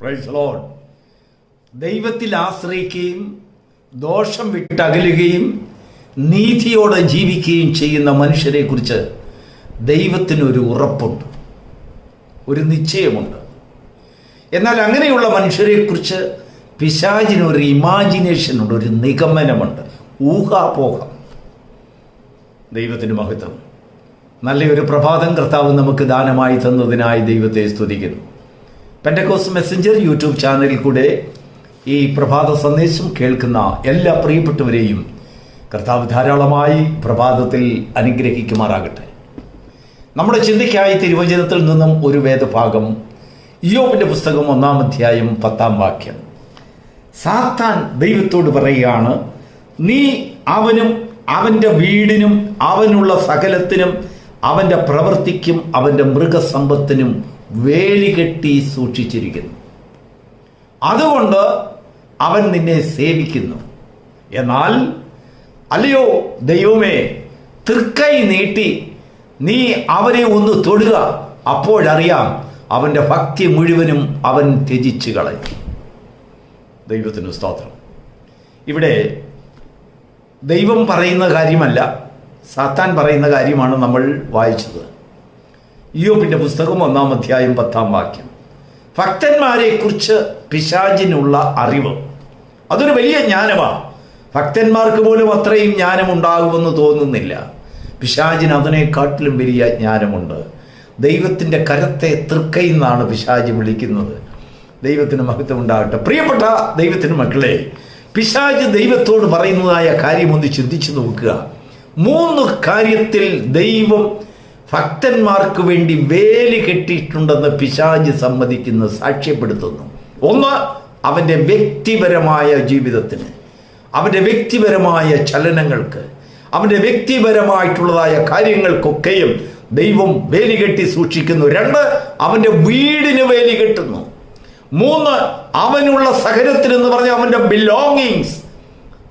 Price load ദൈവത്തിൽ ആശ്രയിക്കുകയും ദോഷം വിട്ടകലുകയും നീതിയോടെ ജീവിക്കുകയും ചെയ്യുന്ന മനുഷ്യരെക്കുറിച്ച് ദൈവത്തിനൊരു ഉറപ്പുണ്ട്. ഒരു നിശ്ചയമുണ്ട്. എന്നാൽ അങ്ങനെയുള്ള മനുഷ്യരെക്കുറിച്ച് പിശാചിനൊരു ഇമാജിനേഷൻ ഉണ്ട് ഒരു നിഗമനമുണ്ട്. ഊഹാപോഹം. ദൈവത്തിന് മഹത്വം. നല്ലൊരു പ്രഭാതം കർത്താവ് നമുക്ക് ദാനമായി തന്നതിനായി ദൈവത്തെ സ്തുതിക്കുന്നു. പെൻഡക്കോസ് മെസ്സഞ്ചർ യൂട്യൂബ് ചാനലിൽ കൂടെ ഈ പ്രഭാത സന്ദേശം കേൾക്കുന്ന എല്ലാ പ്രിയപ്പെട്ടവരെയും കർത്താവ് ധാരാളമായി പ്രഭാതത്തിൽ അനുഗ്രഹിക്കുമാറാകട്ടെ. നമ്മുടെ ചിന്തയ്ക്കായി തിരുവചനത്തിൽ നിന്നും ഒരു വേദഭാഗം യോബിന്റെ പുസ്തകം ഒന്നാം അധ്യായം പത്താം വാക്യം. സാത്താൻ ദൈവത്തോട് പറയുകയാണ് നീ അവനും അവന്റെ വീടിനും അവനുള്ള സകലത്തിനും അവന്റെ പ്രവൃത്തിക്കും അവന്റെ മൃഗസമ്പത്തിനും വേലി കെട്ടി സൂക്ഷിച്ചിരിക്കുന്നു. അതുകൊണ്ട് അവൻ നിന്നെ സേവിക്കുന്നു. എന്നാൽ അല്ലയോ ദൈവമേ തൃക്കൈ നീട്ടി നീ അവനെ ഒന്ന് തൊടുക. അപ്പോഴറിയാം അവന്റെ ഭക്തി മുഴുവനും അവൻ ത്യജിച്ചു കളയും. ദൈവത്തിന് സ്തോത്രം. ഇവിടെ ദൈവം പറയുന്ന കാര്യമല്ല സാത്താൻ പറയുന്ന കാര്യമാണ് നമ്മൾ വായിച്ചത്. യോബിന്റെ പുസ്തകം ഒന്നാം അധ്യായം പത്താം വാക്യം. ഭക്തന്മാരെ കുറിച്ച് പിശാചിനുള്ള അറിവ്. അതൊരു വലിയ ജ്ഞാനമാണ്. ഭക്തന്മാർക്ക് പോലും അത്രയും ജ്ഞാനം ഉണ്ടാകുമെന്ന് തോന്നുന്നില്ല. പിശാചിന് അതിനെക്കാട്ടിലും വലിയ ജ്ഞാനമുണ്ട്. ദൈവത്തിന്റെ കരത്തെ തൃക്കൈ എന്നാണ് പിശാജി വിളിക്കുന്നത്. ദൈവത്തിന് മഹത്വം ഉണ്ടാകട്ടെ. പ്രിയപ്പെട്ട ദൈവത്തിന് മക്കളെ പിശാജ് ദൈവത്തോട് പറയുന്നതായ കാര്യം ഒന്ന് ചിന്തിച്ചു നോക്കുക. മൂന്ന് കാര്യത്തിൽ ദൈവം ഭക്തന്മാർക്ക് വേണ്ടി വേലി കെട്ടിയിട്ടുണ്ടെന്ന് പിശാജ് സമ്മതിക്കുന്ന സാക്ഷ്യപ്പെടുത്തുന്നു. ഒന്ന് അവന്റെ വ്യക്തിപരമായ ജീവിതത്തിന് അവന്റെ വ്യക്തിപരമായ ചലനങ്ങൾക്ക് അവന്റെ വ്യക്തിപരമായിട്ടുള്ളതായ കാര്യങ്ങൾക്കൊക്കെയും ദൈവം വേലി കെട്ടി സൂക്ഷിക്കുന്നു. രണ്ട് അവന്റെ വീടിന് വേലി കെട്ടുന്നു. മൂന്ന് അവനുള്ള സഹനത്തിന് എന്ന് പറഞ്ഞ അവന്റെ ബിലോങ്ങിങ്സ്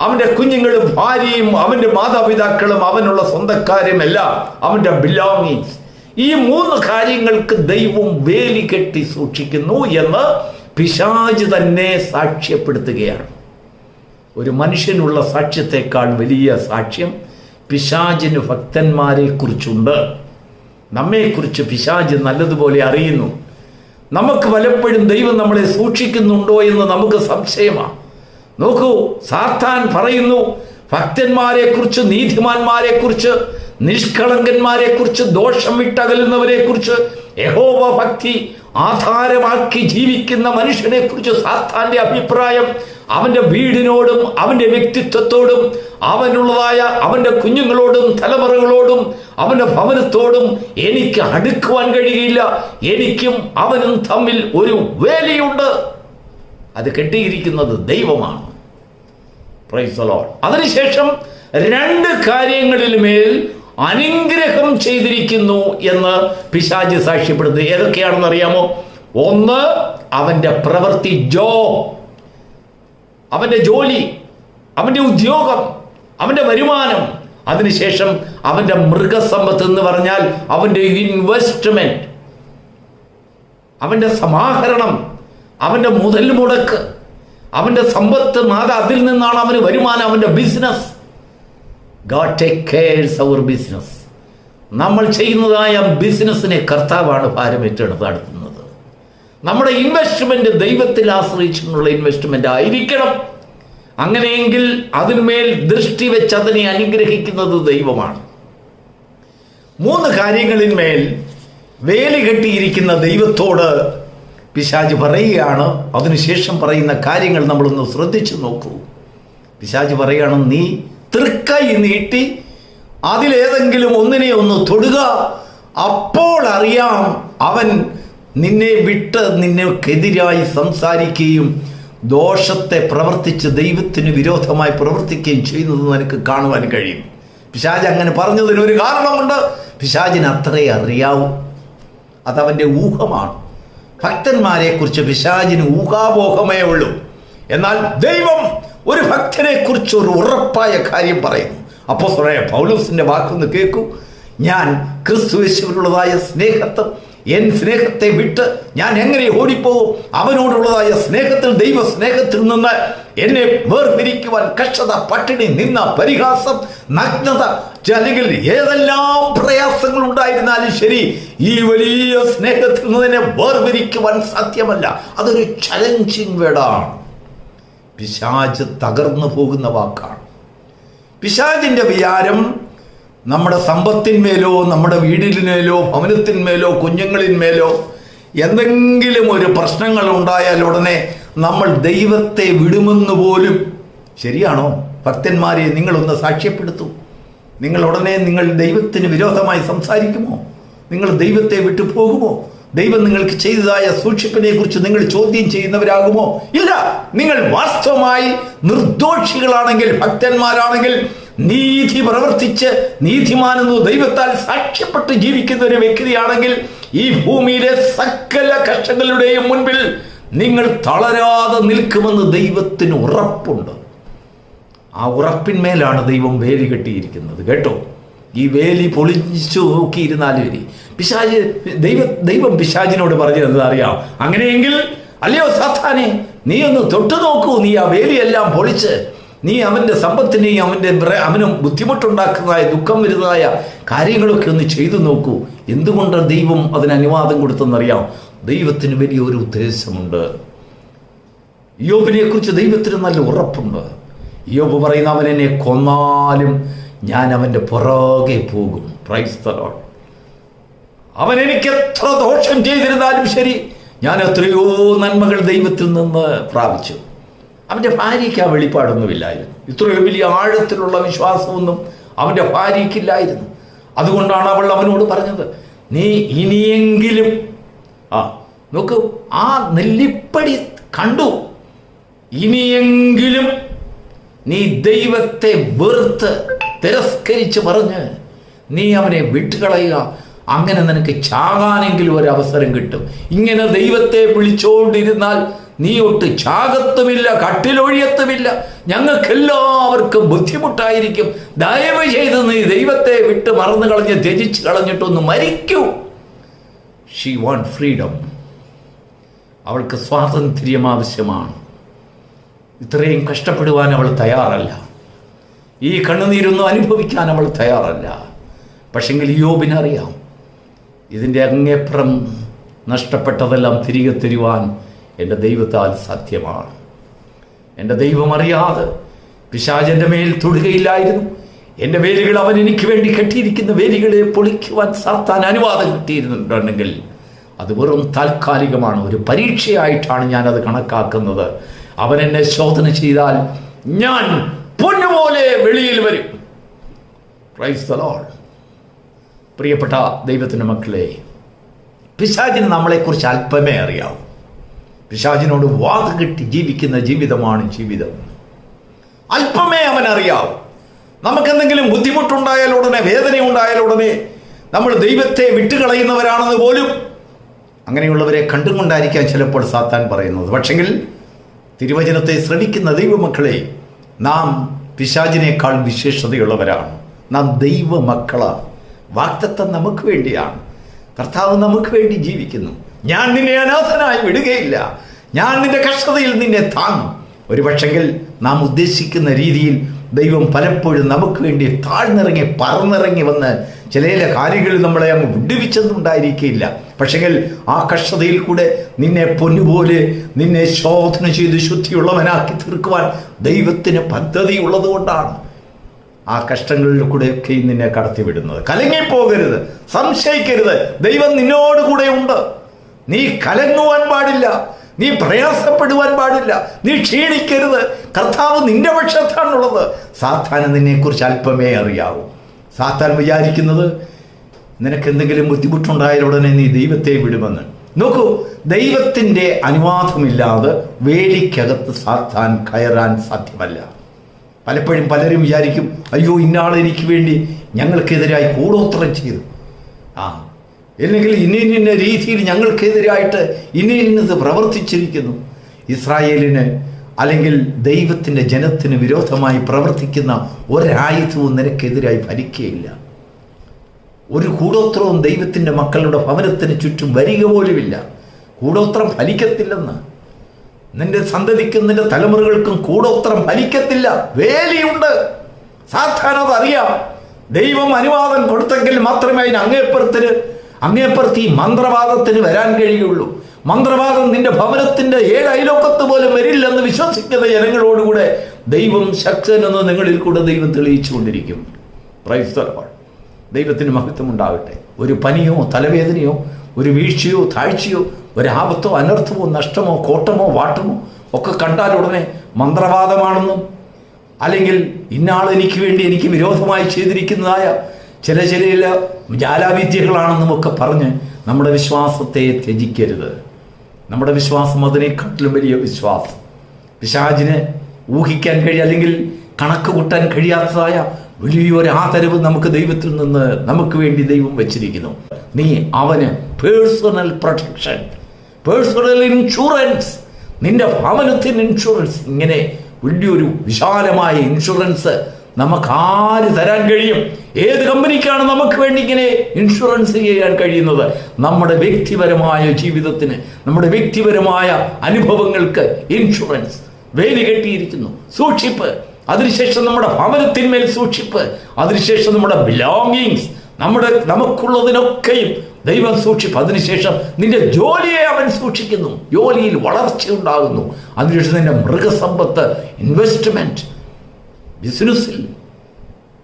അവന്റെ കുഞ്ഞുങ്ങളും ഭാര്യയും അവന്റെ മാതാപിതാക്കളും അവനുള്ള സ്വന്തക്കാരും എല്ലാം അവന്റെ ബിലോങ്ങിങ്സ് ഈ മൂന്ന് കാര്യങ്ങൾക്ക് ദൈവം വേലി കെട്ടി സൂക്ഷിക്കുന്നു എന്ന് പിശാജ് തന്നെ സാക്ഷ്യപ്പെടുത്തുകയാണ്. ഒരു മനുഷ്യനുള്ള സാക്ഷ്യത്തെക്കാൾ വലിയ സാക്ഷ്യം പിശാജിന് ഭക്തന്മാരെ കുറിച്ചുണ്ട്. നമ്മെക്കുറിച്ച് പിശാജ് നല്ലതുപോലെ അറിയുന്നു. നമുക്ക് പലപ്പോഴും ദൈവം നമ്മളെ സൂക്ഷിക്കുന്നുണ്ടോ എന്ന് നമുക്ക് സംശയമാണ്. നോക്കൂ സാത്താൻ പറയുന്നു ഭക്തന്മാരെ കുറിച്ച് നീതിമാന്മാരെ കുറിച്ച് നിഷ്കളങ്കന്മാരെ കുറിച്ച് ദോഷം വിട്ടകലുന്നവരെ കുറിച്ച് യഹോവ ഭക്തി ആധാരമാക്കി ജീവിക്കുന്ന മനുഷ്യനെ കുറിച്ച് സാത്താന്റെ അഭിപ്രായം അവന്റെ വീടിനോടും അവന്റെ വ്യക്തിത്വത്തോടും അവനുള്ളതായ അവന്റെ കുഞ്ഞുങ്ങളോടും തലമുറകളോടും അവന്റെ ഭവനത്തോടും എനിക്ക് അടുക്കുവാൻ കഴിയില്ല. എനിക്കും അവനും തമ്മിൽ ഒരു വേലയുണ്ട്. അത് കെട്ടിയിരിക്കുന്നത് ദൈവമാണ്. Lord. അതിനുശേഷം രണ്ട് കാര്യങ്ങളിലുമേൽ അനുഗ്രഹം ചെയ്തിരിക്കുന്നു എന്ന് പിശാജ് സാക്ഷ്യപ്പെടുന്നത് ഏതൊക്കെയാണെന്ന് അറിയാമോ? ഒന്ന് അവന്റെ പ്രവൃത്തി ജോ അവന്റെ ജോലി അവന്റെ ഉദ്യോഗം അവന്റെ വരുമാനം. അതിനുശേഷം അവന്റെ മൃഗസമ്പത്ത് എന്ന് പറഞ്ഞാൽ അവന്റെ ഇൻവെസ്റ്റ്മെന്റ് അവന്റെ സമാഹരണം അവന്റെ മുതൽ മുടക്ക് അവന്റെ സമ്പത്ത് മാത അതിൽ നിന്നാണ് അവന് വരുമാനം അവന്റെ ബിസിനസ് ഗാഡ് ടേക്ക് കെയർസ് അവർ ബിസിനസ് നമ്മൾ ചെയ്യുന്നതായ ബിസിനസ്സിനെ കർത്താവാണ് ഭാരം ഏറ്റെടുത്ത് നമ്മുടെ ഇൻവെസ്റ്റ്മെന്റ് ദൈവത്തിൽ ആശ്രയിച്ചുള്ള ഇൻവെസ്റ്റ്മെന്റ് ആയിരിക്കണം. അങ്ങനെയെങ്കിൽ അതിന്മേൽ ദൃഷ്ടി വെച്ച് അതിനെ അനുഗ്രഹിക്കുന്നത് ദൈവമാണ്. മൂന്ന് കാര്യങ്ങളിന്മേൽ വേലി കെട്ടിയിരിക്കുന്ന ദൈവത്തോട് പിശാജ് പറയുകയാണ്? അതിനുശേഷം പറയുന്ന കാര്യങ്ങൾ നമ്മളൊന്ന് ശ്രദ്ധിച്ചു നോക്കൂ. പിശാജ് പറയുകയാണ് നീ തൃക്കൈ നീട്ടി അതിലേതെങ്കിലും ഒന്നിനെ ഒന്ന് തൊടുക. അപ്പോൾ അറിയാം അവൻ നിന്നെ വിട്ട് നിന്നെക്കെതിരായി സംസാരിക്കുകയും ദോഷത്തെ പ്രവർത്തിച്ച് ദൈവത്തിന് വിരോധമായി പ്രവർത്തിക്കുകയും ചെയ്യുന്നത് നിനക്ക് കാണുവാൻ കഴിയും. പിശാജ് അങ്ങനെ പറഞ്ഞതിന് ഒരു കാരണമുണ്ട്. പിശാജിന് അത്രേ അറിയാവൂ. അതവന്റെ ഊഹമാണ്. ഭക്തന്മാരെ കുറിച്ച് പിശാചിന് ഊഹാപോഹമേ ഉള്ളൂ. എന്നാൽ ദൈവം ഒരു ഭക്തനെ കുറിച്ച് ഒരു ഉറപ്പായ കാര്യം പറയുന്നു. അപ്പോൾ പൗലോസിന്റെ വാക്കൊന്ന് കേൾക്കൂ. ഞാൻ ക്രിസ്തു യേശുവിനുള്ളതായ സ്നേഹത്വം എൻ സ്നേഹത്തെ വിട്ട് ഞാൻ എങ്ങനെ ഓടിപ്പോകും അവനോടുള്ളതായ സ്നേഹത്തിൽ ദൈവ സ്നേഹത്തിൽ നിന്ന് എന്നെ വേർതിരിക്കുവാൻ കഷ്ടത പട്ടിണി നിന്ന പരിഹാസം നഗ്നത അല്ലെങ്കിൽ ഏതെല്ലാം പ്രയാസങ്ങൾ ഉണ്ടായിരുന്നാലും ശരി ഈ വലിയ സ്നേഹത്തിൽ നിന്ന് എന്നെ വേർതിരിക്കുവാൻ സാധ്യമല്ല. അതൊരു ചലഞ്ചിങ് വേടാണ് പിശാജ് തകർന്നു പോകുന്ന വാക്കാണ്. പിശാചിന്റെ വിചാരം നമ്മുടെ സമ്പത്തിന്മേലോ നമ്മുടെ വീടിന്മേലോ ഭവനത്തിന്മേലോ കുഞ്ഞുങ്ങളിന്മേലോ എന്തെങ്കിലും ഒരു പ്രശ്നങ്ങൾ ഉണ്ടായാൽ ഉടനെ നമ്മൾ ദൈവത്തെ വിടുമെന്ന് പോലും ശരിയാണോ? ഭക്തന്മാരെ നിങ്ങളൊന്ന് സാക്ഷ്യപ്പെടുത്തൂ. നിങ്ങൾ ഉടനെ നിങ്ങൾ ദൈവത്തിന് വിരോധമായി സംസാരിക്കുമോ? നിങ്ങൾ ദൈവത്തെ വിട്ടു പോകുമോ? ദൈവം നിങ്ങൾക്ക് ചെയ്തതായ സൂക്ഷിപ്പിനെ കുറിച്ച് നിങ്ങൾ ചോദ്യം ചെയ്യുന്നവരാകുമോ? ഇല്ല. നിങ്ങൾ വാസ്തവമായി നിർദോഷികളാണെങ്കിൽ ഭക്തന്മാരാണെങ്കിൽ നീതി പ്രവർത്തിച്ച് നീതിമാനെന്ന് ദൈവത്താൽ സാക്ഷ്യപ്പെട്ട് ജീവിക്കുന്ന ഒരു വ്യക്തിയാണെങ്കിൽ ഈ ഭൂമിയിലെ സകല കഷ്ടങ്ങളുടെയും മുൻപിൽ നിങ്ങൾ തളരാതെ നിൽക്കുമെന്ന് ദൈവത്തിന് ഉറപ്പുണ്ട്. ആ ഉറപ്പിന്മേലാണ് ദൈവം വേലി കെട്ടിയിരിക്കുന്നത്. കേട്ടോ? ഈ വേലി പൊളിച്ചു നോക്കിയിരുന്നാലും വരി പിശാജ് ദൈവ ദൈവം പിശാജിനോട് പറഞ്ഞത് അറിയാം? അങ്ങനെയെങ്കിൽ അല്ലയോ സാത്താനെ നീ ഒന്ന് തൊട്ടു നോക്കൂ നീ ആ വേലിയെല്ലാം പൊളിച്ച് നീ അവന്റെ സമ്പത്തിനെയും അവന്റെ അവനും ബുദ്ധിമുട്ടുണ്ടാക്കുന്നതായ ദുഃഖം വരുന്നതായ കാര്യങ്ങളൊക്കെ ഒന്ന് ചെയ്തു നോക്കൂ. എന്തുകൊണ്ട് ദൈവം അതിന് അനുവാദം കൊടുത്തെന്നറിയാം? ദൈവത്തിന് വലിയൊരു ഉദ്ദേശമുണ്ട്. യോബിനെക്കുറിച്ച് ദൈവത്തിന് നല്ല ഉറപ്പുണ്ട്. യോബ് പറയുന്ന അവൻ എന്നെ കൊന്നാലും ഞാൻ അവന്റെ പുറകെ പോകും. Lord. അവൻ എനിക്ക് എത്ര ദോഷം ചെയ്തിരുന്നാലും ശരി ഞാൻ എത്രയോ നന്മകൾ ദൈവത്തിൽ നിന്ന് പ്രാപിച്ചു. അവന്റെ ഭാര്യയ്ക്ക് ആ വെളിപ്പാടൊന്നുമില്ലായിരുന്നു. ഇത്രയും വലിയ ആഴത്തിലുള്ള വിശ്വാസമൊന്നും അവന്റെ ഭാര്യയ്ക്കില്ലായിരുന്നു. അതുകൊണ്ടാണ് അവൾ അവനോട് പറഞ്ഞത് നീ ഇനിയെങ്കിലും ആ നോക്ക് ആ നെല്ലിപ്പടി കണ്ടു. ഇനിയെങ്കിലും നീ ദൈവത്തെ വെറുത്ത് തിരസ്കരിച്ച് പറഞ്ഞ് നീ അവനെ വിട്ടുകളയുക. അങ്ങനെ നിനക്ക് ചാകാനെങ്കിലും ഒരു അവസരം കിട്ടും. ഇങ്ങനെ ദൈവത്തെ വിളിച്ചുകൊണ്ടിരുന്നാൽ നീ ഒട്ട് ചാകത്തുമില്ല കട്ടിലൊഴിയത്തുമില്ല. ഞങ്ങൾക്കെല്ലാവർക്കും ബുദ്ധിമുട്ടായിരിക്കും. ദയവ് ചെയ്ത് നീ ദൈവത്തെ വിട്ട് മറന്നു കളഞ്ഞ് ത്യജിച്ച് കളഞ്ഞിട്ടൊന്ന് മരിക്കൂ. ഷീ വാണ്ട് ഫ്രീഡം അവൾക്ക് സ്വാതന്ത്ര്യം ആവശ്യമാണ്. ഇത്രയും കഷ്ടപ്പെടുവാൻ അവൾ തയ്യാറല്ല. ഈ കണ്ണുനീരൊന്നും അനുഭവിക്കാൻ അവൾ തയ്യാറല്ല. പക്ഷെങ്കിൽ യോബിനറിയാം ഇതിന്റെ അങ്ങേപ്പുറം നഷ്ടപ്പെട്ടതെല്ലാം തിരികെ തരുവാൻ എന്റെ ദൈവത്താൽ സത്യമാണ്. എന്റെ ദൈവം അറിയാതെ പിശാചന്റെ മേൽ തൊടുകയില്ലായിരുന്നു. എന്റെ വേലുകൾ അവൻ എനിക്ക് വേണ്ടി കെട്ടിയിരിക്കുന്ന വേലുകളെ പൊളിക്കുവാൻ സാത്താൻ അനുവാദം കിട്ടിയിരുന്നുണ്ടെങ്കിൽ അത് വെറും താൽക്കാലികമാണ്. ഒരു പരീക്ഷയായിട്ടാണ് അത് കണക്കാക്കുന്നത്. അവൻ എന്നെ ശോധന ചെയ്താൽ ഞാൻ പൊന്നുപോലെ വെളിയിൽ വരും. പ്രിയപ്പെട്ട ദൈവത്തിന്റെ മക്കളെ പിശാചിന് നമ്മളെക്കുറിച്ച് അല്പമേ അറിയാവൂ. പിശാചിനോട് വാത് കെട്ടി ജീവിക്കുന്ന ജീവിതമാണ് ജീവിതം. അല്പമേ അവൻ അറിയാവും നമുക്കെന്തെങ്കിലും ബുദ്ധിമുട്ടുണ്ടായാൽ ഉടനെ വേദന ഉണ്ടായാൽ ഉടനെ നമ്മൾ ദൈവത്തെ വിട്ടുകളയുന്നവരാണെന്ന് പോലും അങ്ങനെയുള്ളവരെ കണ്ടുകൊണ്ടായിരിക്കാം ചിലപ്പോൾ സാത്താൻ പറയുന്നത്. പക്ഷെങ്കിൽ തിരുവചനത്തെ ശ്രമിക്കുന്ന ദൈവമക്കളെ നാം പിശാചിനേക്കാൾ വിശേഷതയുള്ളവരാണ്. നാം ദൈവമക്കളാണ്. വാക്തത്വം നമുക്ക് വേണ്ടിയാണ്. കർത്താവ് നമുക്ക് വേണ്ടി ജീവിക്കുന്നു. ഞാൻ നിന്നെ അനാഥനായി വിടുകയില്ല. ഞാൻ നിന്റെ കഷ്ടതയിൽ നിന്നെ താങ്ങും. ഒരു പക്ഷെങ്കിൽ നാം ഉദ്ദേശിക്കുന്ന രീതിയിൽ ദൈവം പലപ്പോഴും നമുക്ക് വേണ്ടി താഴ്ന്നിറങ്ങി പറന്നിറങ്ങി വന്ന് ചില ചില കാര്യങ്ങളിൽ നമ്മളെ അങ്ങ് വിടുവിച്ചെന്നുണ്ടായിരിക്കില്ല പക്ഷെങ്കിൽ ആ കഷ്ടതയിൽ കൂടെ നിന്നെ പൊന്നുപോലെ നിന്നെ ശോധന ചെയ്ത് ശുദ്ധിയുള്ളവനാക്കി തീർക്കുവാൻ ദൈവത്തിന് പദ്ധതി ഉള്ളതുകൊണ്ടാണ് ആ കഷ്ടങ്ങളിൽ കൂടെ ഒക്കെ നിന്നെ കടത്തിവിടുന്നത്. കലങ്ങിപ്പോകരുത് സംശയിക്കരുത്. ദൈവം നിന്നോട് കൂടെ ഉണ്ട് നീ കലങ്ങുവാൻ പാടില്ല. നീ പ്രയാസപ്പെടുവാൻ പാടില്ല. നീ ക്ഷീണിക്കരുത്. കർത്താവ് നിന്റെ പക്ഷത്താണുള്ളത്. സാത്താന് നിന്നെക്കുറിച്ച് അല്പമേ അറിയാവൂ. സാത്താൻ വിചാരിക്കുന്നത് നിനക്ക് എന്തെങ്കിലും ബുദ്ധിമുട്ടുണ്ടായാൽ ഉടനെ നീ ദൈവത്തെ വിടുമെന്ന്. നോക്കൂ ദൈവത്തിന്റെ അനുവാദമില്ലാതെ വേലിക്കകത്ത് സാത്താൻ കയറാൻ സാധ്യമല്ല. പലപ്പോഴും പലരും വിചാരിക്കും അയ്യോ ഇന്നാളെനിക്ക് വേണ്ടി ഞങ്ങൾക്കെതിരായി കൂടോത്രം ചെയ്തു. ആ അല്ലെങ്കിൽ ഇന്ന ഇന്ന രീതിയിൽ ഞങ്ങൾക്കെതിരായിട്ട് ഇന്ന ഇന്നത് പ്രവർത്തിച്ചിരിക്കുന്നു. ഇസ്രായേലിന് അല്ലെങ്കിൽ ദൈവത്തിന്റെ ജനത്തിന് വിരോധമായി പ്രവർത്തിക്കുന്ന ഒരായുധവും നിനക്കെതിരായി ഭരിക്കുകയില്ല. ഒരു കൂടോത്രവും ദൈവത്തിന്റെ മക്കളുടെ ഭവനത്തിന് ചുറ്റും വരിക പോലുമില്ല. കൂടോത്രം ഫലിക്കത്തില്ലെന്ന്. നിന്റെ സന്തതിക്കും നിന്റെ തലമുറകൾക്കും കൂടോത്രം ഫലിക്കത്തില്ല. വേലിയുണ്ട്. സാധാരണ അറിയാം ദൈവം അനുവാദം കൊടുത്തെങ്കിൽ മാത്രമേ അതിന് അങ്ങേപ്പുറത്തിന് അങ്ങേപ്പുറത്ത് ഈ മന്ത്രവാദത്തിന് വരാൻ കഴിയുള്ളൂ. മന്ത്രവാദം നിന്റെ ഭവനത്തിന്റെ ഏഴ് അയലോക്കത്ത് പോലും വരില്ലെന്ന് വിശ്വസിക്കുന്ന ജനങ്ങളോടുകൂടെ ദൈവം ശക്തനെന്ന് നിങ്ങളിൽ കൂടെ ദൈവം തെളിയിച്ചു കൊണ്ടിരിക്കും ദൈവത്തിന് മഹത്വം ഉണ്ടാകട്ടെ ഒരു പനിയോ തലവേദനയോ ഒരു വീഴ്ചയോ താഴ്ചയോ ഒരു ആപത്തോ അനർത്ഥമോ നഷ്ടമോ കോട്ടമോ വാട്ടമോ ഒക്കെ കണ്ടാൽ ഉടനെ മന്ത്രവാദമാണെന്നും അല്ലെങ്കിൽ ഇന്നാൾ എനിക്ക് വേണ്ടി എനിക്ക് വിരോധമായി ചെയ്തിരിക്കുന്നതായ ചില ചില ജാലാവിദ്യകളാണെന്നും ഒക്കെ പറഞ്ഞ് നമ്മുടെ വിശ്വാസത്തെ ത്യജിക്കരുത്. നമ്മുടെ വിശ്വാസം അതിനേക്കാട്ടിലും വലിയ വിശ്വാസം. പിശാചിന് ഊഹിക്കാൻ കഴിയ അല്ലെങ്കിൽ കണക്ക് കൂട്ടാൻ കഴിയാത്തതായ വലിയൊരു ആദരവ് നമുക്ക് ദൈവത്തിൽ നിന്ന് നമുക്ക് വേണ്ടി ദൈവം വെച്ചിരിക്കുന്നു. നീ അവന് പേഴ്സണൽ പ്രൊട്ടക്ഷൻ പേഴ്സണൽ ഇൻഷുറൻസ് നിന്റെ ഭവനത്തിന് ഇൻഷുറൻസ് ഇങ്ങനെ വലിയൊരു വിശാലമായ ഇൻഷുറൻസ് നമുക്ക് ആര് തരാൻ കഴിയും. ഏത് കമ്പനിക്കാണ് നമുക്ക് വേണ്ടി ഇങ്ങനെ ഇൻഷുറൻസ് ചെയ്യാൻ കഴിയുന്നത്? നമ്മുടെ വ്യക്തിപരമായ ജീവിതത്തിന് നമ്മുടെ വ്യക്തിപരമായ അനുഭവങ്ങൾക്ക് ഇൻഷുറൻസ് വേലി കെട്ടിയിരിക്കുന്നു. സൂക്ഷിപ്പ്. അതിനുശേഷം നമ്മുടെ ഭവനത്തിന്മേൽ സൂക്ഷിപ്പ്. അതിനുശേഷം നമ്മുടെ ബിലോങ്ങിങ്സ് നമ്മുടെ നമുക്കുള്ളതിനൊക്കെയും ദൈവം സൂക്ഷിപ്പ്. അതിനുശേഷം നിന്റെ ജോലിയെ അവൻ സൂക്ഷിക്കുന്നു. ജോലിയിൽ വളർച്ച ഉണ്ടാകുന്നു അതിനുശേഷം നിന്റെ മൃഗസമ്പത്ത് ഇൻവെസ്റ്റ്മെന്റ് ബിസിനസ്സിൽ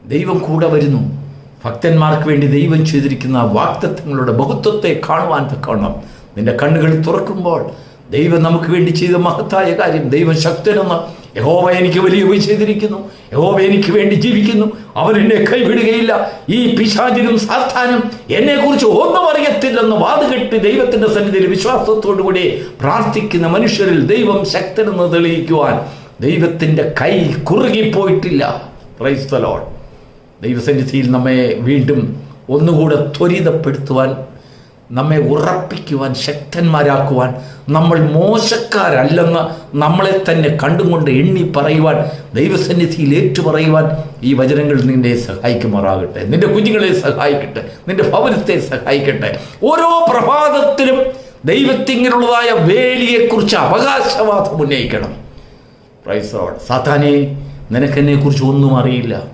ദൈവം കൂടെ വരുന്നു. ഭക്തന്മാർക്ക് വേണ്ടി ദൈവം ചെയ്തിരിക്കുന്ന വാക്തത്വങ്ങളുടെ ബഹുത്വത്തെ കാണുവാൻ തക്കവണ്ണം. നിന്റെ കണ്ണുകൾ തുറക്കുമ്പോൾ ദൈവം നമുക്ക് വേണ്ടി ചെയ്ത മഹത്തായ കാര്യം ദൈവം ശക്തനെന്ന് യഹോവ എനിക്ക് വലിയ ചെയ്തിരിക്കുന്നു. യഹോവ എനിക്ക് വേണ്ടി ജീവിക്കുന്നു. അവൻ എന്നെ കൈവിടുകയില്ല. ഈ പിശാചിനും സാത്താനും എന്നെ കുറിച്ച് ഒന്നും അറിയത്തില്ലെന്ന് വാതുകെട്ട് ദൈവത്തിന്റെ സന്നിധിയിൽ വിശ്വാസത്തോടു കൂടി പ്രാർത്ഥിക്കുന്ന മനുഷ്യരിൽ ദൈവം ശക്തനെന്ന് തെളിയിക്കുവാൻ ദൈവത്തിന്റെ കൈ കുറുകിപ്പോയിട്ടില്ല. പ്രൈസ് ദൈവസന്നിധിയിൽ നമ്മെ വീണ്ടും ഒന്നുകൂടെ ത്വരിതപ്പെടുത്തുവാൻ നമ്മെ ഉറപ്പിക്കുവാൻ ശക്തന്മാരാക്കുവാൻ നമ്മൾ മോശക്കാരല്ലെന്ന് നമ്മളെ തന്നെ കണ്ടുകൊണ്ട് എണ്ണി പറയുവാൻ ദൈവസന്നിധിയിൽ ഏറ്റുപറയുവാൻ ഈ വചനങ്ങൾ നിന്നെ സഹായിക്കുമാറാകട്ടെ. നിന്റെ കുഞ്ഞുങ്ങളെ സഹായിക്കട്ടെ. നിന്റെ ഭവനത്തെ സഹായിക്കട്ടെ. ഓരോ പ്രഭാതത്തിലും ദൈവത്തിങ്ങനുള്ളതായ വേലിയെക്കുറിച്ച് അവകാശവാദം ഉന്നയിക്കണം. പ്രൈസോഡ് സാത്താനെ നിനക്കെന്നെ കുറിച്ച് ഒന്നും അറിയില്ല.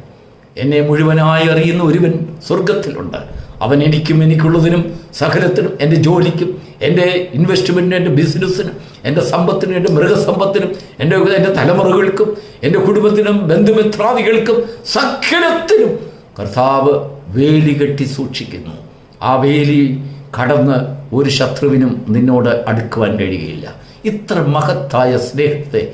എന്നെ മുഴുവനായി അറിയുന്ന ഒരുവൻ സ്വർഗത്തിലുണ്ട് അവൻ എനിക്കും എനിക്കുള്ളതിനും സകലത്തിനും എന്റെ ജോലിക്കും എന്റെ ഇൻവെസ്റ്റ്മെന്റിനും എന്റെ ബിസിനസ്സിനും എന്റെ സമ്പത്തിനും എന്റെ മൃഗസമ്പത്തിനും എന്റെ എന്റെ തലമുറകൾക്കും എന്റെ കുടുംബത്തിനും ബന്ധുമിത്രാദികൾക്കും സകലത്തിനും കർത്താവ് വേലി കെട്ടി സൂക്ഷിക്കുന്നു. ആ വേലി കടന്ന് ഒരു ശത്രുവിനും നിന്നോട് അടുക്കുവാൻ കഴിയുകയില്ല. ഇത്ര മഹത്തായ സ്നേഹത്തെ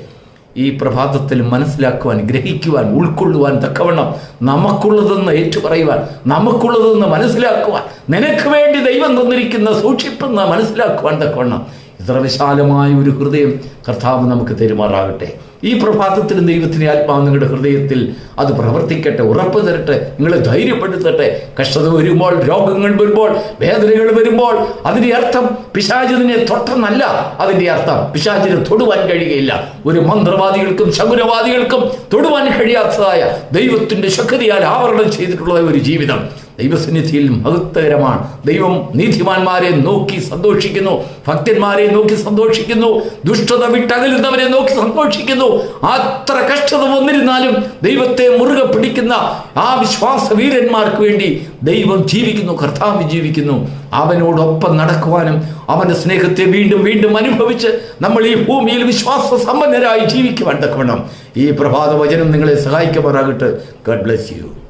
ഈ പ്രഭാതത്തിൽ മനസ്സിലാക്കുവാൻ ഗ്രഹിക്കുവാൻ ഉൾക്കൊള്ളുവാൻ തക്കവണ്ണം നമുക്കുള്ളതെന്ന് ഏറ്റുപറയുവാൻ നമുക്കുള്ളതെന്ന് മനസ്സിലാക്കുവാൻ നിനക്ക് വേണ്ടി ദൈവം തന്നിരിക്കുന്ന സൂക്ഷിപ്പെന്ന് മനസ്സിലാക്കുവാൻ തക്കവണ്ണം ഇത്ര വിശാലമായ ഒരു ഹൃദയം കർത്താവ് നമുക്ക് തെരുമാറാകട്ടെ. ഈ പ്രഭാതത്തിൽ ദൈവത്തിന്റെ ആത്മാവ് നിങ്ങളുടെ ഹൃദയത്തിൽ അത് പ്രവർത്തിക്കട്ടെ ഉറപ്പ് തരട്ടെ നിങ്ങളെ ധൈര്യപ്പെടുത്തട്ടെ. കഷ്ടത വരുമ്പോൾ രോഗങ്ങൾ വരുമ്പോൾ വേദനകൾ വരുമ്പോൾ അതിന്റെ അർത്ഥം പിശാചിനെ തൊട്ടെന്നല്ല. അതിന്റെ അർത്ഥം പിശാചിനെ തൊടുവാൻ കഴിയുകയില്ല. ഒരു മന്ത്രവാദികൾക്കും ശകുനവാദികൾക്കും തൊടുവാൻ കഴിയാത്തതായ ദൈവത്തിന്റെ ശക്തിയാൽ ആവരണം ചെയ്തിട്ടുള്ള ഒരു ജീവിതം. ദൈവസന്നിധിയിൽ മഹത്തരമാണ് ദൈവം നീതിമാന്മാരെ നോക്കി സന്തോഷിക്കുന്നു. ഭക്തന്മാരെ നോക്കി സന്തോഷിക്കുന്നു. ദുഷ്ടത വിട്ടകലുന്നവരെ നോക്കി സന്തോഷിക്കുന്നു. അത്ര കഷ്ടത വന്നിരുന്നാലും ദൈവത്തെ മുറുകെ പിടിക്കുന്ന ആ വിശ്വാസ വീരന്മാർക്ക് വേണ്ടി ദൈവം ജീവിക്കുന്നു കർത്താവ് ജീവിക്കുന്നു. അവനോടൊപ്പം നടക്കുവാനും അവന്റെ സ്നേഹത്തെ വീണ്ടും വീണ്ടും അനുഭവിച്ച് നമ്മൾ ഈ ഭൂമിയിൽ വിശ്വാസ സമ്പന്നരായി ജീവിക്കുവാൻ തക്കവണ്ണം. ഈ പ്രഭാത വചനം നിങ്ങളെ സഹായിക്കുമാറാകട്ടെ. Garh bless you